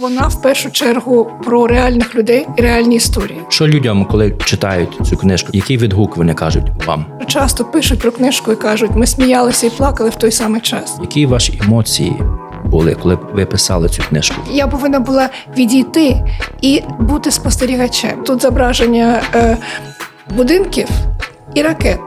Вона в першу чергу про реальних людей і реальні історії. Що людям, коли читають цю книжку, який відгук вони кажуть вам? Часто пишуть про книжку і кажуть, ми сміялися і плакали в той самий час. Які ваші емоції були, коли ви писали цю книжку? Я повинна була відійти і бути спостерігачем. Тут зображення е, будинків і ракет.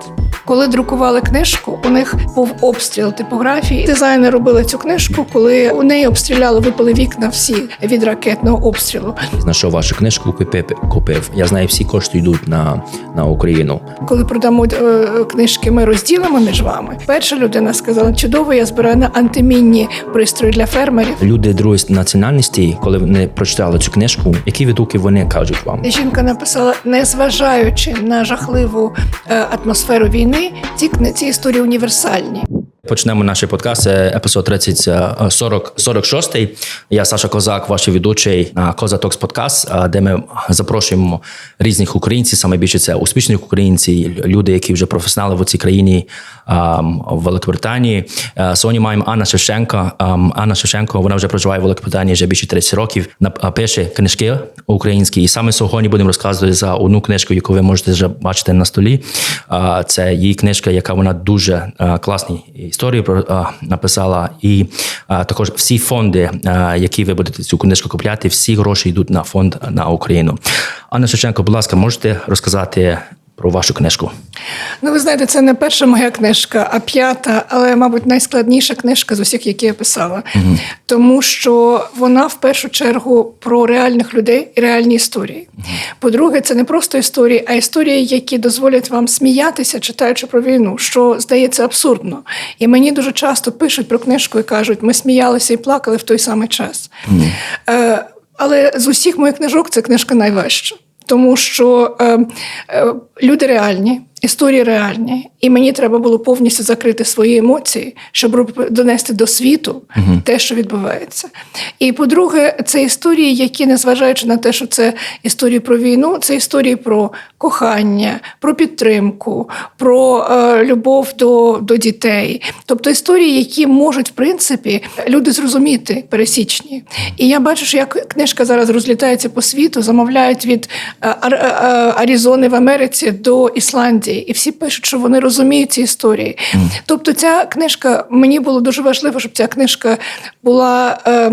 Коли друкували книжку, у них був обстріл типографії. Дизайнери робили цю книжку, коли у неї обстріляли, випали вікна всі від ракетного обстрілу. Знайшов вашу книжку, купив, купив. Я знаю, всі кошти йдуть на, на Україну. Коли продамо е, книжки, ми розділимо між вами. Перша людина сказала: чудово, я збираю на антимінні пристрої для фермерів. Люди другої національності, коли вони прочитали цю книжку, які відгуки вони кажуть вам? Жінка написала, незважаючи на жахливу е, атмосферу війни, ці кни- ці історії універсальні. Почнемо наш подкаст, це епізод 30, е, 40, 46. Я Саша Козак, ваш ведучий на Коза Токс подкаст, е, де ми запрошуємо різних українців, саме більше це успішних українців, люди, які вже професіонали в цій країні в Великобританії. Е, Сьогодні маємо Анна Шевченко. Е, Анна Шевченко, вона вже проживає в Великобританії вже більше 30 років. Е, Пише книжки українські. І саме сьогодні будемо розказувати за одну книжку, яку ви можете вже бачити на столі. Е, Це її книжка, яка вона дуже е, класні історії е, написала. І е, також всі фонди, е, які ви будете цю книжку купляти, всі гроші йдуть на фонд на Україну. Анна Шевченко, будь ласка, можете розказати про вашу книжку? Ну, ви знаєте, це не перша моя книжка, а п'ята, але, мабуть, найскладніша книжка з усіх, які я писала. Тому що вона в першу чергу про реальних людей і реальні історії. По-друге, це не просто історії, а історії, які дозволять вам сміятися, читаючи про війну, що здається абсурдно. І мені дуже часто пишуть про книжку і кажуть, ми сміялися і плакали в той самий час. Е, але з усіх моїх книжок ця книжка найважча. Тому що е, е, люди реальні, історії реальні, і мені треба було повністю закрити свої емоції, щоб донести до світу те, що відбувається. І по-друге, це історії, які, незважаючи на те, що це історії про війну, це історії про кохання, про підтримку, про е, любов до, до дітей. Тобто історії, які можуть, в принципі, люди зрозуміти пересічні. І я бачу, що як книжка зараз розлітається по світу, замовляють від е, е, Аризони в Америці до Ісландії, і всі пишуть, що вони розуміють ці історії. Тобто, ця книжка мені було дуже важливо, щоб ця книжка була. Е,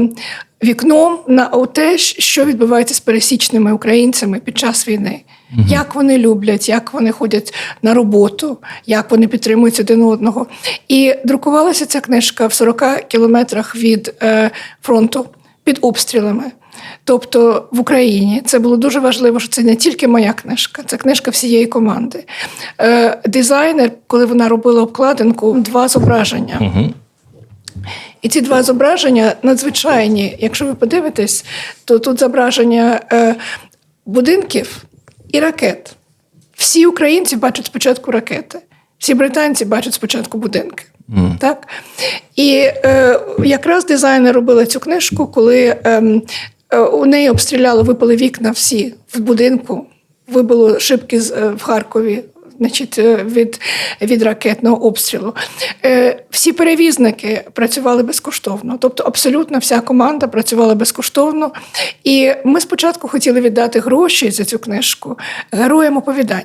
Вікном на те, що відбувається з пересічними українцями під час війни, як вони люблять, як вони ходять на роботу, як вони підтримують один одного. І друкувалася ця книжка в 40 кілометрах від е, фронту під обстрілами. Тобто в Україні це було дуже важливо, що це не тільки моя книжка, це книжка всієї команди. Е, дизайнер, коли вона робила обкладинку, два зображення. Угу. І ці два зображення надзвичайні. Якщо ви подивитесь, то тут зображення е, будинків і ракет. Всі українці бачать спочатку ракети, всі британці бачать спочатку будинки. Так? І е, якраз дизайнер робила цю книжку, коли е, у неї обстріляли, випали вікна всі в будинку, вибило шибки е, в Харкові. Значить, е, від, від ракетного обстрілу. Е, всі перевізники працювали безкоштовно, тобто абсолютно вся команда працювала безкоштовно. І ми спочатку хотіли віддати гроші за цю книжку героям оповідань.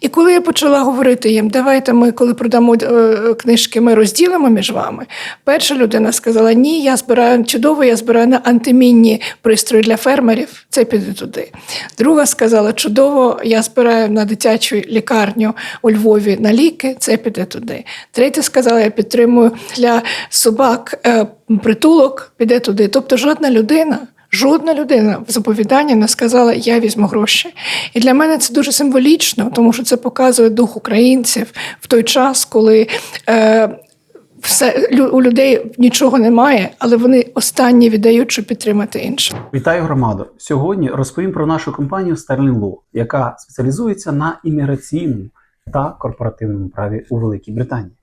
І коли я почала говорити їм, давайте ми, коли продамо е, книжки, ми розділимо між вами. Перша людина сказала: Ні, я збираю чудово, я збираю на антимінні пристрої для фермерів. Це піде туди. Друга сказала: чудово, я збираю на дитячу лікарню у Львові на ліки. Це піде туди. Третя сказала: я підтримую для собак е, притулок, піде туди. Тобто, жодна людина. Жодна людина в заповіданні не сказала Я візьму гроші. І для мене це дуже символічно, тому що це показує дух українців в той час, коли е, все, у людей нічого немає, але вони останні віддають, щоб підтримати інших. Вітаю громаду! Сьогодні розповім про нашу компанію Law, яка спеціалізується на імміграційному та корпоративному праві у Великій Британії.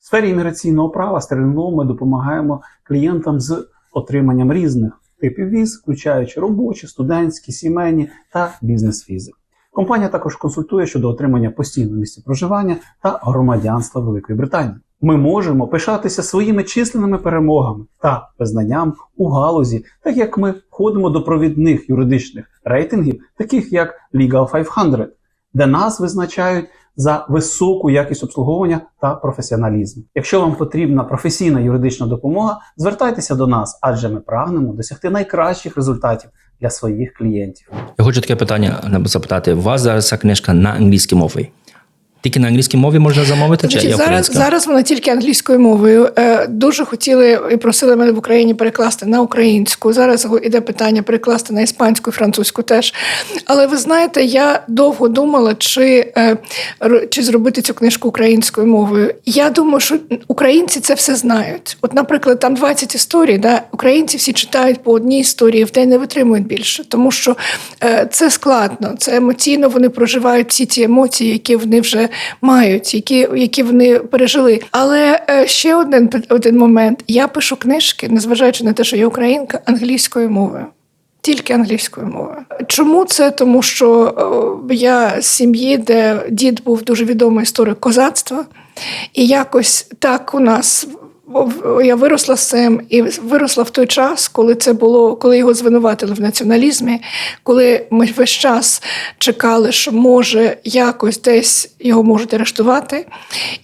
В сфері імміграційного права Law ми допомагаємо клієнтам з отриманням різних типів віз, включаючи робочі, студентські, сімейні та бізнес-візи. Компанія також консультує щодо отримання постійного місця проживання та громадянства Великої Британії. ми можемо пишатися своїми численними перемогами та визнанням у галузі, так як ми входимо до провідних юридичних рейтингів, таких як Legal 500, де нас визначають за високу якість обслуговування та професіоналізм. Якщо вам потрібна професійна юридична допомога, звертайтеся до нас, адже ми прагнемо досягти найкращих результатів для своїх клієнтів. Я хочу таке питання запитати. У вас зараз ця книжка на англійській мові. Тільки на англійській мові можна замовити? чи Значить, є зараз, зараз вона тільки англійською мовою. Е, Дуже хотіли і просили мене в Україні перекласти на українську. Зараз іде питання перекласти на іспанську, і французьку теж. Але ви знаєте, я довго думала, чи, е, чи зробити цю книжку українською мовою. Я думаю, що українці це все знають. От, наприклад, там 20 історій, да? українці всі читають по одній історії в день не витримують більше, тому що е, це складно, це емоційно вони проживають всі ті емоції, які вони вже мають, які, які вони пережили. Але е, ще один, один момент: я пишу книжки, незважаючи на те, що я українка, англійською мовою. Тільки англійською мовою. Чому це? Тому що е, я з сім'ї, де дід був дуже відомий історик козацтва, і якось так у нас. Я виросла з цим і виросла в той час, коли це було, коли його звинуватили в націоналізмі, коли ми весь час чекали, що може якось десь його можуть арештувати.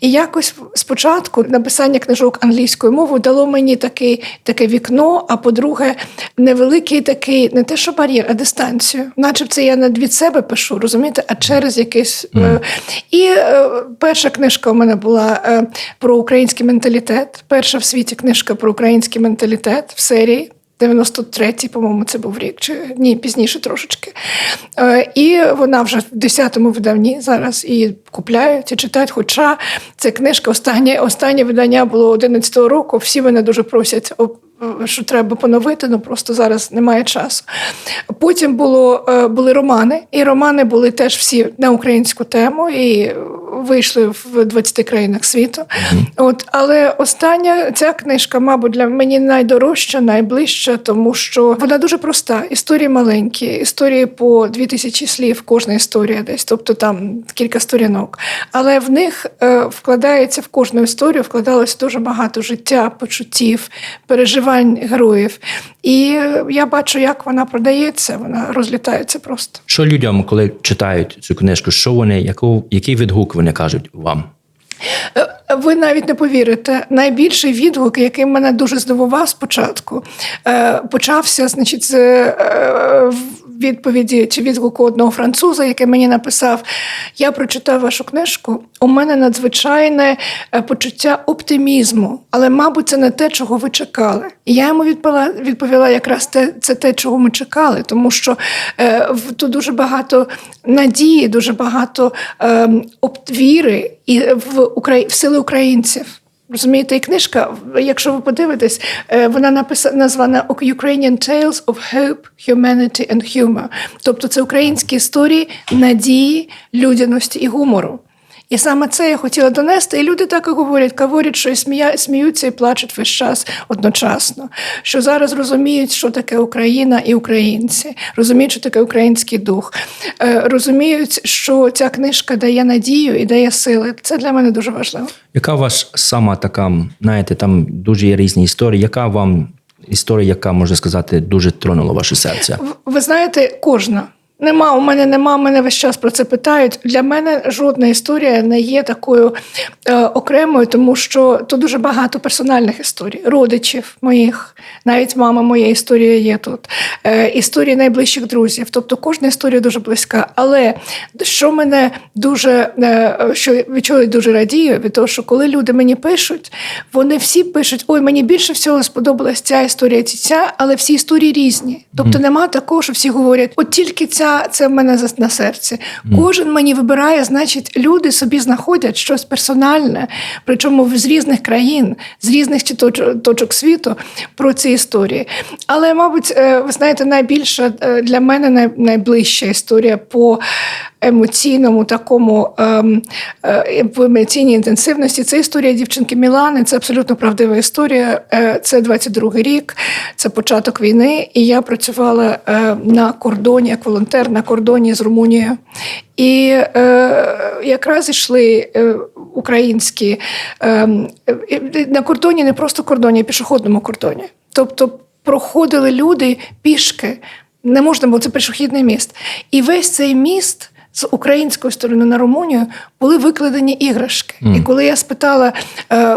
І якось спочатку написання книжок англійською мовою дало мені такий, таке вікно, а по-друге, невеликий такий, не те, що бар'єр, а дистанцію. Наче це я не від себе пишу, розумієте, а через якийсь. е, І е, перша книжка у мене була е, про український менталітет. Перша в світі книжка про український менталітет в серії. 93-й, по-моєму, це був рік, чи ні, пізніше трошечки. Е, і вона вже в 10-му видавні зараз і купляють, і читають. Хоча це книжка, останнє, останнє видання було 11-го року. Всі мене дуже просять, що треба поновити, ну просто зараз немає часу. Потім було, е, були романи, і романи були теж всі на українську тему і вийшли в 20 країнах світу. От, але остання ця книжка, мабуть, для мені найдорожча, найближча, тому що вона дуже проста. Історії маленькі, історії по 2000 слів, кожна історія десь, тобто там кілька сторінок. Але в них е, вкладається в кожну історію, вкладалося дуже багато життя, почуттів, переживань героїв. І е, я бачу, як вона продається, вона розлітається просто. Що людям, коли читають цю книжку, що вони, який відгук вони кажуть вам? Ви навіть не повірите. Найбільший відгук, який мене дуже здивував спочатку, е, почався значить, з е, відповіді чи відгуку одного француза, який мені написав: Я прочитав вашу книжку. У мене надзвичайне е, почуття оптимізму, але, мабуть, це не те, чого ви чекали. Я йому відповіла, відповіла якраз те, це те, чого ми чекали, тому що е, тут дуже багато надії, дуже багато е, віри і в, Украї... в сили українців. Розумієте, і книжка, якщо ви подивитесь, е, вона написана названа Ukrainian Tales of Hope, Humanity and Humor. Тобто це українські історії надії, людяності і гумору. І саме це я хотіла донести. І люди так і говорять, говорять, що і смія, сміються і плачуть весь час одночасно. Що зараз розуміють, що таке Україна і українці, розуміють, що таке український дух, е, розуміють, що ця книжка дає надію і дає сили. Це для мене дуже важливо. Яка у вас сама така, знаєте, там дуже є різні історії. Яка вам історія, яка можна сказати, дуже тронула ваше серце? Ви знаєте, кожна. Нема, у мене нема, мене весь час про це питають. Для мене жодна історія не є такою е, окремою, тому що тут дуже багато персональних історій, родичів моїх, навіть мама моя історія є тут, е, історії найближчих друзів. Тобто кожна історія дуже близька. Але що мене дуже е, що від чого я дуже радію, від того, що коли люди мені пишуть, вони всі пишуть: ой, мені більше всього сподобалась ця історія, ця, але всі історії різні. Тобто нема такого, що всі говорять, от тільки ця це в мене на серці. Кожен мені вибирає, значить, люди собі знаходять щось персональне, причому з різних країн, з різних точок світу про ці історії. Але, мабуть, е, ви знаєте, найбільша е, для мене найближча історія по емоційному такому ем, е, в емоційній інтенсивності. Це історія дівчинки Мілани. Це абсолютно правдива історія. Е, Це 22-й рік, це початок війни. І я працювала на кордоні як волонтер на кордоні з Румунією. І е, якраз йшли е, українські е, е, на кордоні, не просто кордоні, а пішохідному кордоні. Тобто проходили люди пішки. Не можна було це пішохідний міст. І весь цей міст з української сторони на Румунію були викладені іграшки. І коли я спитала е,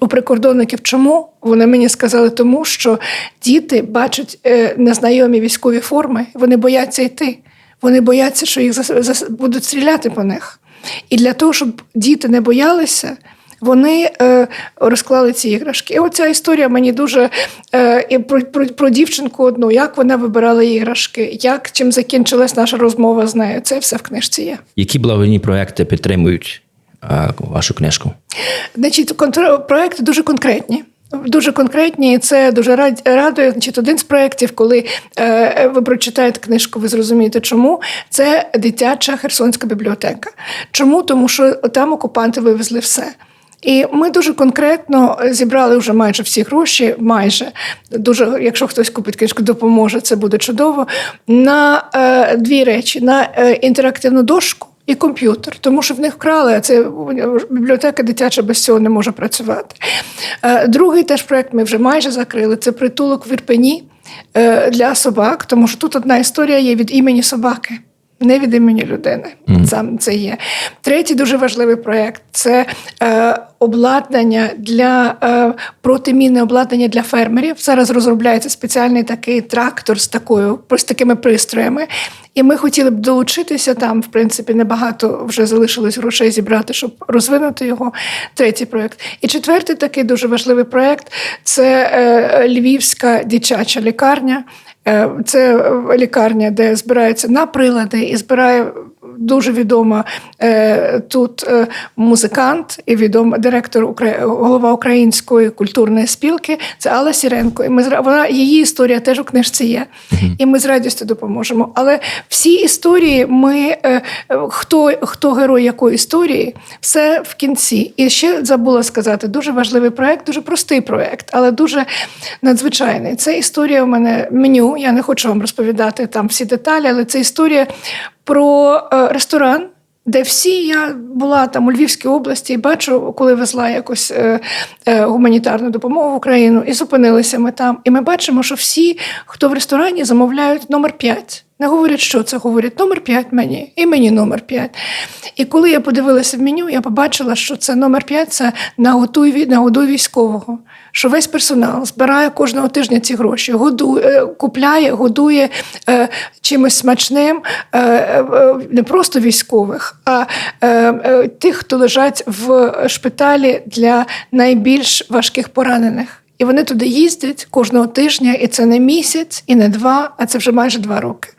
у прикордонників, чому, вони мені сказали, тому що діти бачать е, незнайомі військові форми, вони бояться йти. Вони бояться, що їх зас- зас- будуть стріляти по них. І для того, щоб діти не боялися, вони е, розклали ці іграшки. І оця історія мені дуже е, і про, про, про дівчинку одну, як вона вибирала іграшки, як чим закінчилась наша розмова з нею. Це все в книжці є. Які благодійні проекти підтримують а, вашу книжку? Значить, контр... проекти дуже конкретні. Дуже конкретні, і це дуже рад- радує. Значить, один з проєктів, коли е, ви прочитаєте книжку, ви зрозумієте, чому це дитяча Херсонська бібліотека. Чому? Тому що там окупанти вивезли все. І ми дуже конкретно зібрали вже майже всі гроші. Майже дуже, якщо хтось купить книжку, допоможе, це буде чудово. На е, дві речі: на е, інтерактивну дошку і комп'ютер, тому що в них вкрали, а це бібліотека дитяча без цього не може працювати. Е, Другий теж проект ми вже майже закрили. Це притулок в Ірпені е, для собак, тому що тут одна історія є від імені собаки. Не від імені людини, сам це є. Третій дуже важливий проєкт це е, обладнання для е, протимінне обладнання для фермерів. Зараз розробляється спеціальний такий трактор з такою з такими пристроями. І ми хотіли б долучитися там, в принципі, небагато вже залишилось грошей зібрати, щоб розвинути його. Третій проєкт. І четвертий такий дуже важливий проєкт це е, Львівська дитяча лікарня. Е, Це лікарня, де збираються на прилади і збирає дуже відома е, тут е, музикант і відома директор голова української культурної спілки. Це Алла Сіренко. І ми вона її історія теж у книжці є. І ми з радістю допоможемо. Але всі історії, ми е, е, хто, хто герой якої історії, все в кінці. І ще забула сказати, дуже важливий проект, дуже простий проект, але дуже надзвичайний. Це історія у мене меню. Я не хочу вам розповідати там всі деталі, але це історія про е, ресторан. Де всі я була там у Львівській області і бачу, коли везла якусь е, е, гуманітарну допомогу в Україну, і зупинилися ми там. І ми бачимо, що всі, хто в ресторані, замовляють номер 5. Не говорять, що це говорять номер 5 мені, і мені номер 5. І коли я подивилася в меню, я побачила, що це номер 5 це наготуй, нагодуй військового. Що весь персонал збирає кожного тижня ці гроші, годує, е, купляє, годує е, чимось смачним е, е, не просто військових, а е, е, тих, хто лежать в шпиталі для найбільш важких поранених. І вони туди їздять кожного тижня, і це не місяць, і не два, а це вже майже два роки.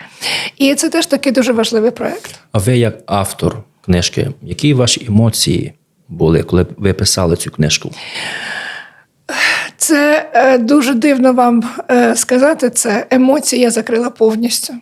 І це теж такий дуже важливий проект. А ви, як автор книжки, які ваші емоції були, коли ви писали цю книжку? Це е, дуже дивно вам е, сказати це. Емоції я закрила повністю.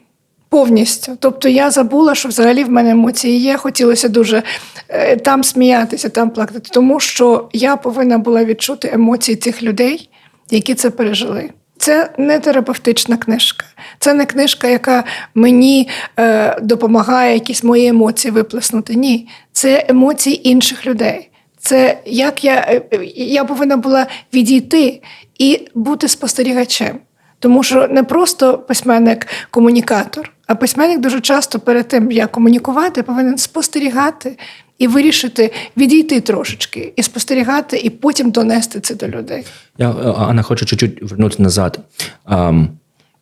Повністю. Тобто я забула, що взагалі в мене емоції є. Хотілося дуже е, там сміятися, там плакати, тому що я повинна була відчути емоції тих людей, які це пережили. Це не терапевтична книжка. Це не книжка, яка мені е, допомагає якісь мої емоції виплеснути. Ні, це емоції інших людей. Це як я, е, я повинна була відійти і бути спостерігачем. Тому що не просто письменник-комунікатор, а письменник дуже часто перед тим, як комунікувати, повинен спостерігати і вирішити відійти трошечки, і спостерігати, і потім донести це до людей. Я, е, Анна, хочу чуть-чуть вернути назад. Ам,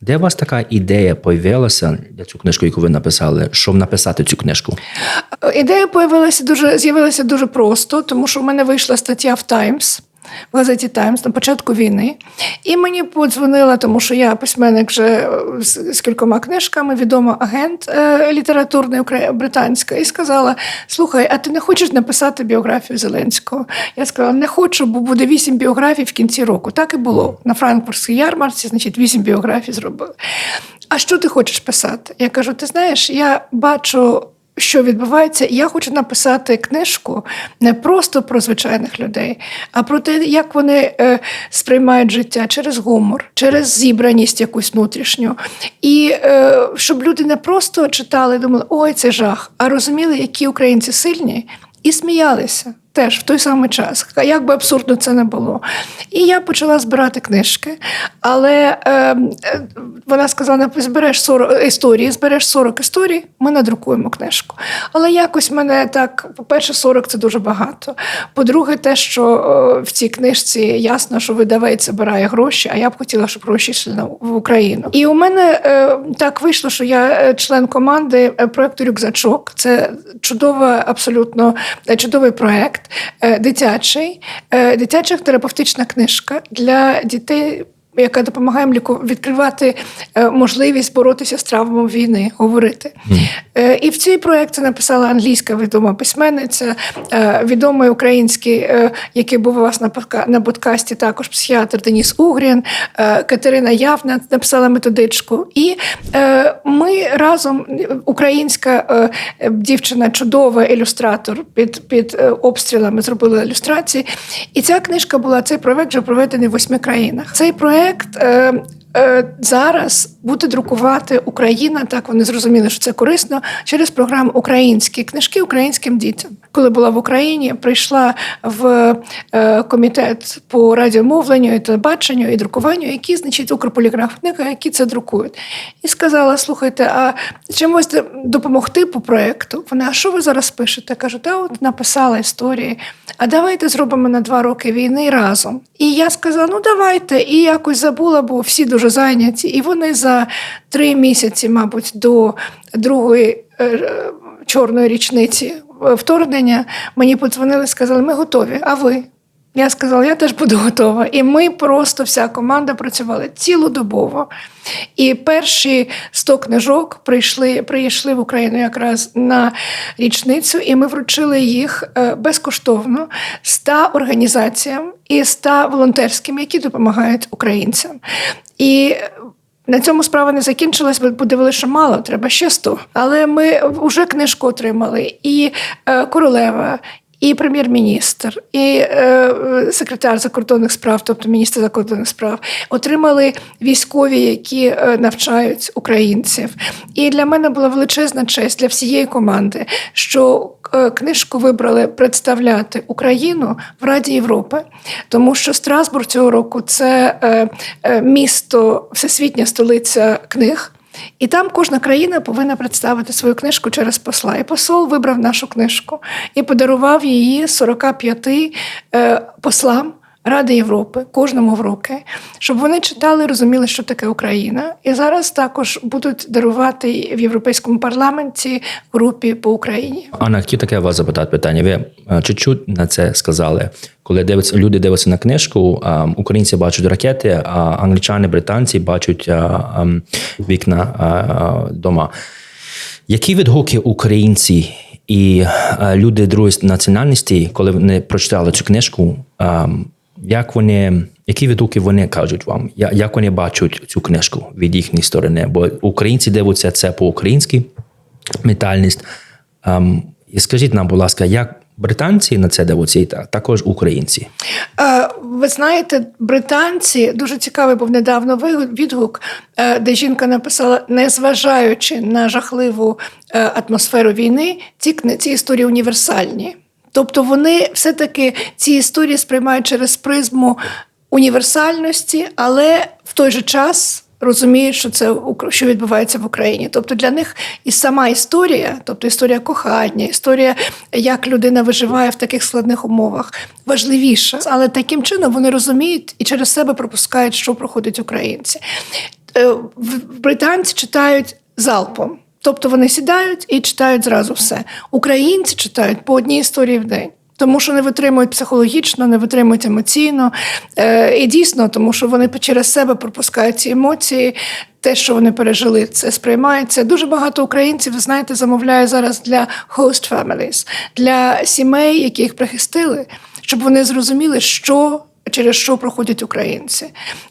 де у вас така ідея появилася для цю книжку, яку ви написали, щоб написати цю книжку? Ідея появилася дуже з'явилася дуже просто, тому що в мене вийшла стаття в Таймс. В газеті Таймс на початку війни, і мені подзвонила, тому що я письменник вже е, з, з кількома книжками, відома агент е, літературний британська, і сказала: Слухай, а ти не хочеш написати біографію Зеленського? Я сказала, не хочу, бо буде вісім біографій в кінці року. Так і було на Франкфуртській ярмарці, значить, вісім біографій зробили. А що ти хочеш писати? Я кажу: ти знаєш, я бачу що відбувається. Я хочу написати книжку не просто про звичайних людей, а про те, як вони е, сприймають життя через гумор, через зібраність якусь внутрішню. І е, щоб люди не просто читали, думали, ой, це жах, а розуміли, які українці сильні, і сміялися. Теж в той самий час, як би абсурдно це не було. І я почала збирати книжки, але е, е, вона сказала: збереш 40 історії, збереш 40 історій, ми надрукуємо книжку. Але якось мене так, по-перше, 40 це дуже багато. По-друге, те, що е, в цій книжці ясно, що видавець забирає гроші, а я б хотіла, щоб гроші йшли в Україну. І у мене е, так вийшло, що я е, член команди е, проекту Рюкзачок. Це чудова, абсолютно е, чудовий проект, е, дитячий, е, дитяча терапевтична книжка для дітей. Яка допомагає ліку- відкривати е, можливість боротися з травмами війни, говорити. Е, І в цей проект це написала англійська відома письменниця, е, відомий український, який був у вас на подка- подкасті, також психіатр Деніс Угрін, Катерина Явна написала методичку. І ми разом, українська дівчина, чудова ілюстратор під, під обстрілами зробила ілюстрації. І ця книжка була, цей проект вже проведений в восьми країнах. Цей проект. Е, Зараз буде друкувати Україна, так вони зрозуміли, що це корисно через програму Українські книжки українським дітям. Коли була в Україні, прийшла в е, комітет по радіомовленню і телебаченню і друкуванню, які, значить, укрполіграфника, які це друкують. І сказала: слухайте, а чимось допомогти по проекту? Вони, а що ви зараз пишете? Кажу, та от написала історії. А давайте зробимо на два роки війни разом. І я сказала: ну давайте. І якось забула, бо всі дуже зайняті. І вони за три місяці, мабуть, до другої е, чорної річниці е, вторгнення мені подзвонили, сказали, ми готові. А ви? Я сказала, я теж буду готова. І ми просто вся команда працювали цілодобово. І перші 100 книжок прийшли, прийшли в Україну якраз на річницю, і ми вручили їх е, безкоштовно 100 організаціям і 100 волонтерським, які допомагають українцям. І на цьому справа не закінчилась, бо подивилися, що мало, треба ще 100. Але ми вже книжку отримали. І е, королева, і прем'єр-міністр, і е, секретар закордонних справ, тобто міністр закордонних справ, отримали військові, які е, навчають українців. І для мене була величезна честь для всієї команди, що е, книжку вибрали представляти Україну в Раді Європи, тому що Страсбург цього року це е, місто, всесвітня столиця книг. І там кожна країна повинна представити свою книжку через посла. І посол вибрав нашу книжку і подарував її 45 е, послам Ради Європи, кожному в руки, щоб вони читали, розуміли, що таке Україна. І зараз також будуть дарувати в Європейському парламенті групі по Україні. Анна, хотів таке вас запитати питання. Ви е, чуть-чуть на це сказали. Коли дивиться, люди дивляться на книжку, українці бачать ракети, а англічани, британці бачать вікна дома. Які відгуки українці і люди другої національності, коли вони прочитали цю книжку, як вони, які відгуки вони кажуть вам? Як вони бачать цю книжку від їхньої сторони? Бо українці дивляться це по-українськи, ментальність. Ем, і скажіть нам, будь ласка, як британці на це дивляться, і та- також українці? Е, Ви знаєте, британці дуже цікавий був недавно відгук, е, де жінка написала: незважаючи на жахливу е, атмосферу війни, ці ці історії універсальні. Тобто вони все-таки ці історії сприймають через призму універсальності, але в той же час. Розуміють, що це що відбувається в Україні. Тобто для них і сама історія, тобто історія кохання, історія, як людина виживає в таких складних умовах, важливіша. Але таким чином вони розуміють і через себе пропускають, що проходять українці. Е, Британці читають залпом. Тобто вони сідають і читають зразу все. Українці читають по одній історії в день. Тому що не витримують психологічно, не витримують емоційно. Е, і дійсно, тому що вони через себе пропускають ці емоції, те, що вони пережили, це сприймається. Дуже багато українців, ви знаєте, замовляє зараз для host families, для сімей, які їх прихистили, щоб вони зрозуміли, що через що проходять українці.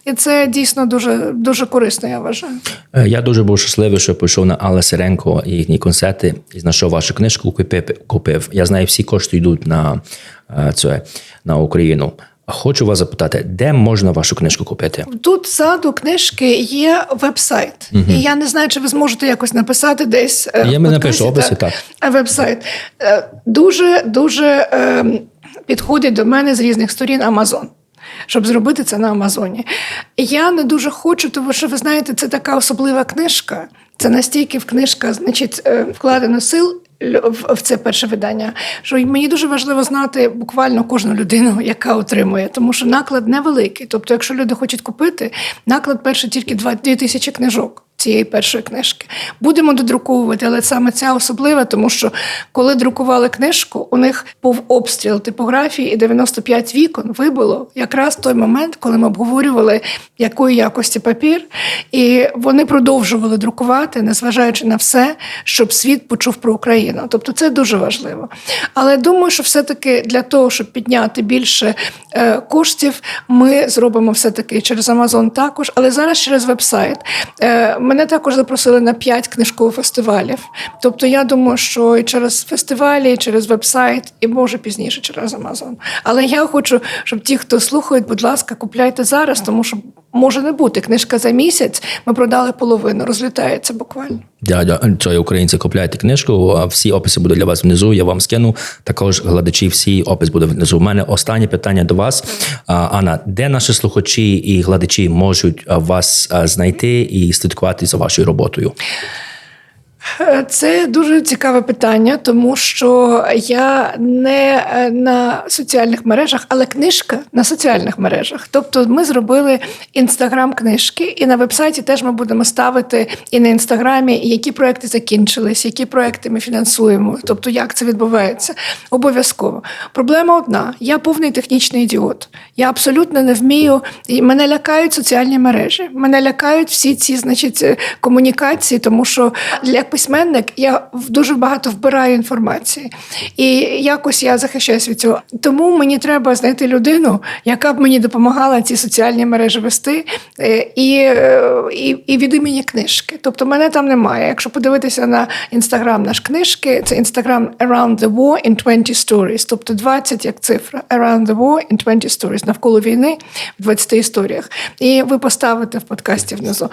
І це дійсно дуже, дуже корисно, я вважаю. Е, Я дуже був щасливий, що пішов на Алла Сиренко і їхні концерти і знайшов вашу книжку, купив. Я знаю, всі кошти йдуть на е, це на Україну. Хочу вас запитати, де можна вашу книжку купити? Тут ззаду книжки є веб-сайт. І я не знаю, чи ви зможете якось написати десь. е, Я ми напишу описі, так. А Веб-сайт. Дуже дуже е, підходить до мене з різних сторін Амазон. Щоб зробити це на Амазоні. Я не дуже хочу, тому що ви знаєте, це така особлива книжка. Це настільки в книжка, значить, е, вкладено сил в це перше видання. Що мені дуже важливо знати буквально кожну людину, яка отримує, тому що наклад невеликий. Тобто, якщо люди хочуть купити, наклад перший тільки 2 тисячі книжок. Цієї першої книжки будемо додруковувати, але саме ця особлива, тому що коли друкували книжку, у них був обстріл типографії, і 95 вікон вибило якраз той момент, коли ми обговорювали, якої якості папір, і вони продовжували друкувати, незважаючи на все, щоб світ почув про Україну. Тобто це дуже важливо. Але думаю, що все-таки для того, щоб підняти більше е, коштів, ми зробимо все-таки через Амазон також, але зараз через веб-сайт. Мене також запросили на п'ять книжкових фестивалів. Тобто, я думаю, що і через фестивалі, і через веб-сайт, і може пізніше через Амазон. Але я хочу, щоб ті, хто слухають, будь ласка, купляйте зараз, тому що може не бути. Книжка за місяць ми продали половину, розлітається буквально. Дядя, це українці купляйте книжку. а Всі описи будуть для вас внизу. Я вам скину. Також глядачі, всі опис буде внизу. У мене останнє питання до вас. Анна, де наші слухачі і глядачі можуть вас знайти і слідкувати за вашою роботою? Е, Це дуже цікаве питання, тому що я не е, на соціальних мережах, але книжка на соціальних мережах. Тобто, ми зробили інстаграм книжки, і на вебсайті теж ми будемо ставити і на інстаграмі, які проекти закінчились, які проекти ми фінансуємо. Тобто, як це відбувається. Обов'язково. Проблема одна: я повний технічний ідіот. Я абсолютно не вмію, і мене лякають соціальні мережі. Мене лякають всі ці, значить, е, комунікації, тому що як письменник я дуже багато вбираю інформації. І якось я захищаюся від цього. Тому мені треба знайти людину, яка б мені допомагала ці соціальні мережі вести, е, і, е, і, і від імені книжки. Тобто мене там немає. Якщо подивитися на інстаграм наш книжки, це інстаграм Around the War in 20 Stories, тобто 20 як цифра. Around the War in 20 Stories, навколо війни в 20 історіях. І ви поставите в подкасті внизу.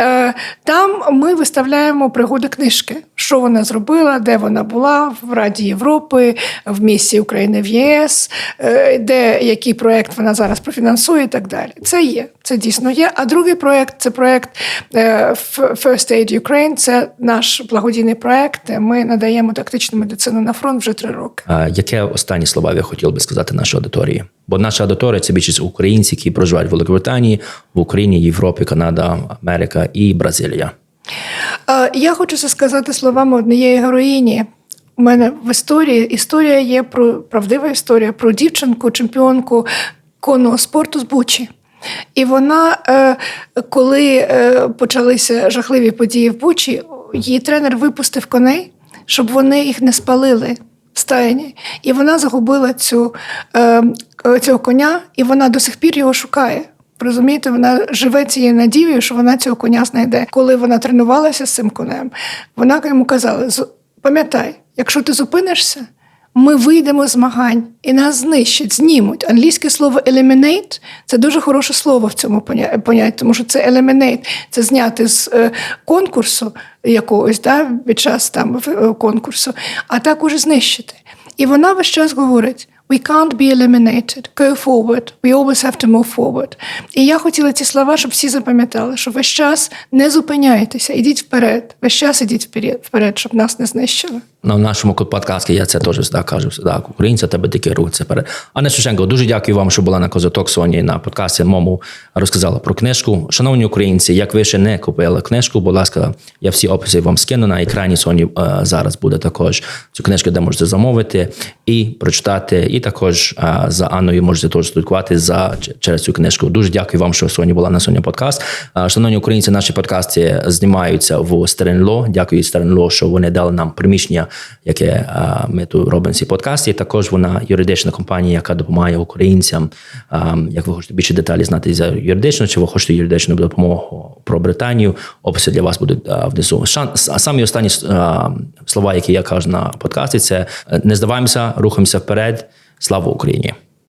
Е, Там ми виставляємо пригоди книжки, що вона зробила, де вона була в Раді Європи, в місії України в ЄС, е, де який проект вона зараз профінансує, і так далі. Це є, це дійсно є. А другий проект це проект е, First Aid Ukraine. Це наш благодійний проект. Ми надаємо тактичну медицину на фронт вже три роки. А, Яке останнє слова ви хотіли би сказати нашій аудиторії? Бо наша аудиторія це більшість українці, які проживають в Великобританії, в Україні, Європі, Канада, Америка і Бразилія. Е, Я хочу це сказати словами однієї героїні. У мене в історії історія є про правдива історія про дівчинку, чемпіонку конного спорту з Бучі. І вона, е, коли е, почалися жахливі події в Бучі, її тренер випустив коней, щоб вони їх не спалили в стайні. І вона загубила цю, цього коня, і вона до сих пір його шукає. Розумієте, вона живе цією надією, що вона цього коня знайде. Коли вона тренувалася з цим конем, вона йому казала: «З- пам'ятай, якщо ти зупинишся, ми вийдемо з змагань і нас знищать, знімуть. Англійське слово eliminate – це дуже хороше слово в цьому понятті, тому що це eliminate – це зняти з е, конкурсу якогось да, під час там е, конкурсу, а також знищити. І вона весь час говорить: We can't be eliminated. Go forward. We always have to move forward. І я хотіла ці слова, щоб всі запам'ятали, що весь час не зупиняйтеся, ідіть вперед. Весь час ідіть вперед, щоб нас не знищили. На нашому подкасті я це теж завжди кажу. Так, українця тебе рухатися перед. Анна Шевченко, дуже дякую вам, що була на Козоток Соні на подкасті Мому розказала про книжку. Шановні українці, як ви ще не купили книжку, будь ласка, я всі описи вам скину на екрані. Соні е, зараз буде також цю книжку, де можете замовити і прочитати. І також е, за Анною можете теж слідкувати за через цю книжку. Дуже дякую вам, що сьогодні була на Соні подкаст. Е, Шановні українці, наші подкасти знімаються в Стеренло. Дякую Стеренло, що вони дали нам приміщення яке е, ми тут робимо ці подкасти. Також вона юридична компанія, яка допомагає українцям. Е, Як ви хочете більше деталі знати за юридично, чи ви хочете юридичну допомогу про Британію? Описи для вас будуть е, внизу. А Самі останні слова, які я кажу на подкасті, це не здаваємося, рухаємося вперед. Слава Україні!